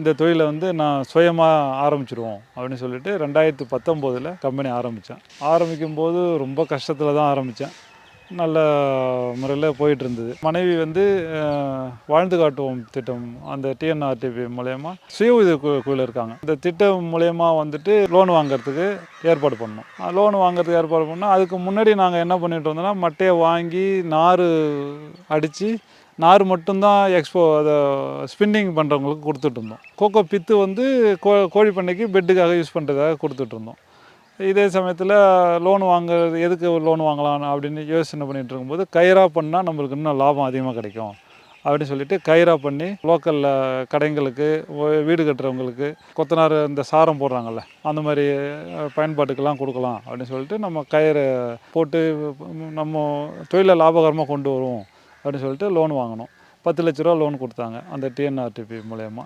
இந்த தொழிலை வந்து நான் சுயமாக ஆரம்பிச்சிருவோம் அப்படின்னு சொல்லிட்டு ரெண்டாயிரத்து பத்தொம்போதில் கம்பெனி ஆரம்பித்தேன் ஆரம்பிக்கும் போது ரொம்ப கஷ்டத்தில் தான் ஆரம்பித்தேன் நல்ல முறையில் போயிட்டு இருந்தது மனைவி வந்து வாழ்ந்து காட்டுவோம் திட்டம் அந்த டிஎன்ஆர்டிபி மூலயமா சுய உதவி குழு இருக்காங்க. இந்த திட்டம் மூலயமா வந்துட்டு லோன் வாங்குறதுக்கு ஏற்பாடு பண்ணோம். லோன் வாங்குறதுக்கு ஏற்பாடு பண்ணோம். அதுக்கு முன்னாடி நாங்கள் என்ன பண்ணிட்டு இருந்தோம்னா மட்டையை வாங்கி நார் அடித்து நார் மட்டும்தான் எக்ஸ்போ அதை ஸ்பின்னிங் பண்ணுறவங்களுக்கு கொடுத்துட்ருந்தோம். கோகோ பித்து வந்து கோ கோழி பண்ணைக்கு பெட்டுக்காக யூஸ் பண்ணுறதுக்காக கொடுத்துட்ருந்தோம். இதே சமயத்தில் லோன் வாங்குறது எதுக்கு லோன் வாங்கலாம் அப்படின்னு யோசனை பண்ணிட்டு இருக்கும்போது கயிறா பண்ணால் நம்மளுக்கு இன்னும் லாபம் அதிகமாக கிடைக்கும். அப்படின்னு சொல்லிட்டு கயிறா பண்ணி லோக்கலில் கடைங்களுக்கு வீடு கட்டுறவங்களுக்கு கொத்தனார் இந்த சாரம் போடுறாங்கல்ல அந்த மாதிரி பயன்பாட்டுக்கெல்லாம் கொடுக்கலாம் அப்படின்னு சொல்லிட்டு நம்ம கயிறு போட்டு நம்ம தொழிலை லாபகரமாக கொண்டு வருவோம். அப்படின்னு சொல்லிட்டு லோன் வாங்கினோம் பத்து லட்ச ரூபா லோன் கொடுத்தாங்க அந்த டிஎன்ஆர்டிபி மூலயமா.